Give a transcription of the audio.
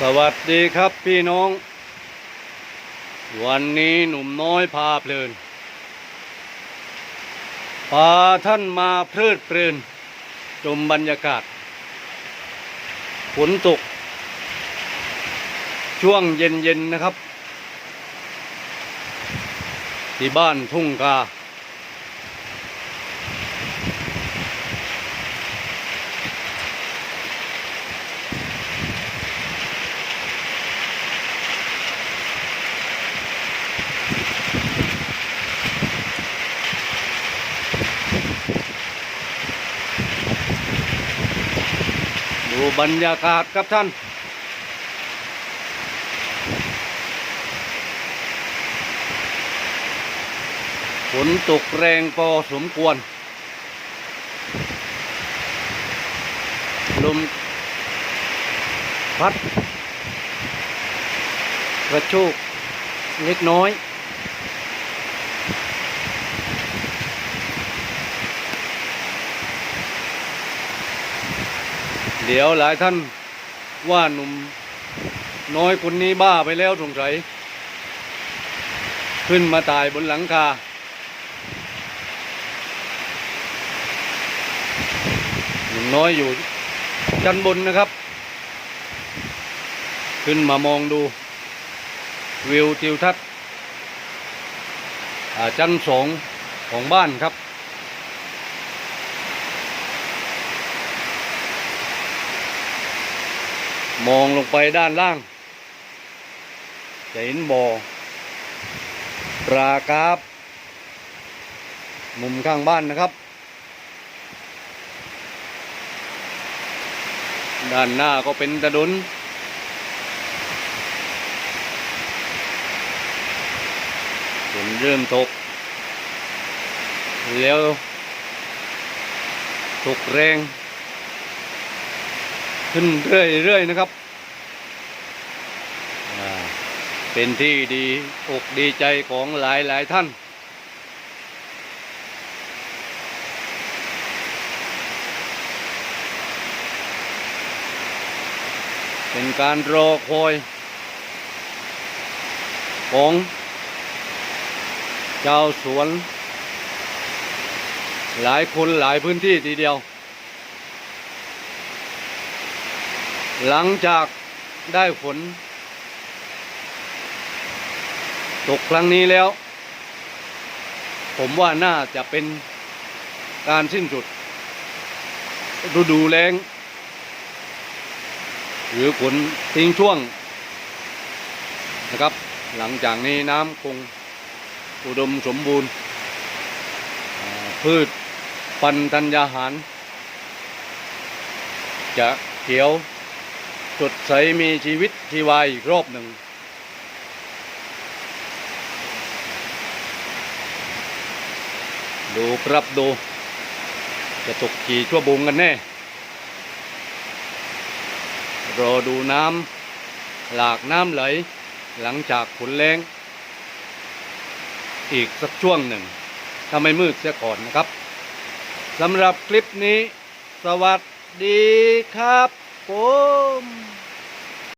สวัสดีครับพี่น้อง วันนี้หนุ่มน้อยพาเพลินพาท่านมาเพลิดเพลินชมบรรยากาศฝนตก ช่วงเย็นๆนะครับ ที่บ้านทุ่งกา ดูบรรยากาศครับท่าน ฝนตกแรงพอสมควร ลมพัดกระโชกเล็กน้อย เดี๋ยวหลายท่านว่าหนุ่มน้อยคนนี้บ้าไปแล้วสงสัยขึ้นมาตายบนหลังคา หนุ่มน้อยอยู่ชั้นบนนะครับ ขึ้นมามองดู วิวทิวทัศน์ชั้นสองของบ้านครับ มองลงไปด้านล่าง จะเห็นบ่อปลากราบ มุมข้างบ้านนะครับ ด้านหน้าก็เป็นถนนฝนเริ่มตก แล้วตกแรง ขึ้นเรื่อยๆนะครับ เป็นที่ดีอกดีใจของหลายๆท่าน เป็นการรอคอย ของชาวสวน หลายคนหลายพื้นที่ทีเดียว หลังจากได้ฝน ตกครั้งนี้แล้ว ผมว่าน่าจะเป็นการสิ้นสุด ฤดูแล้ง หรือฝนทิ้งช่วงนะครับ หลังจากนี้น้ำคงอุดมสมบูรณ์ พืชปันธัญญาหาร จะเขียว สดใสมีชีวิตชีวาอีกรอบหนึ่ง ดูครับดู จะตกกี่ชั่วโมงกันแน่ รอดูน้ำหลากน้ำไหล หลังจากฝนแรงอีกสักช่วงหนึ่งถ้าไม่มืดเสียก่อนนะครับสำหรับคลิปนี้ สวัสดีครับ ผม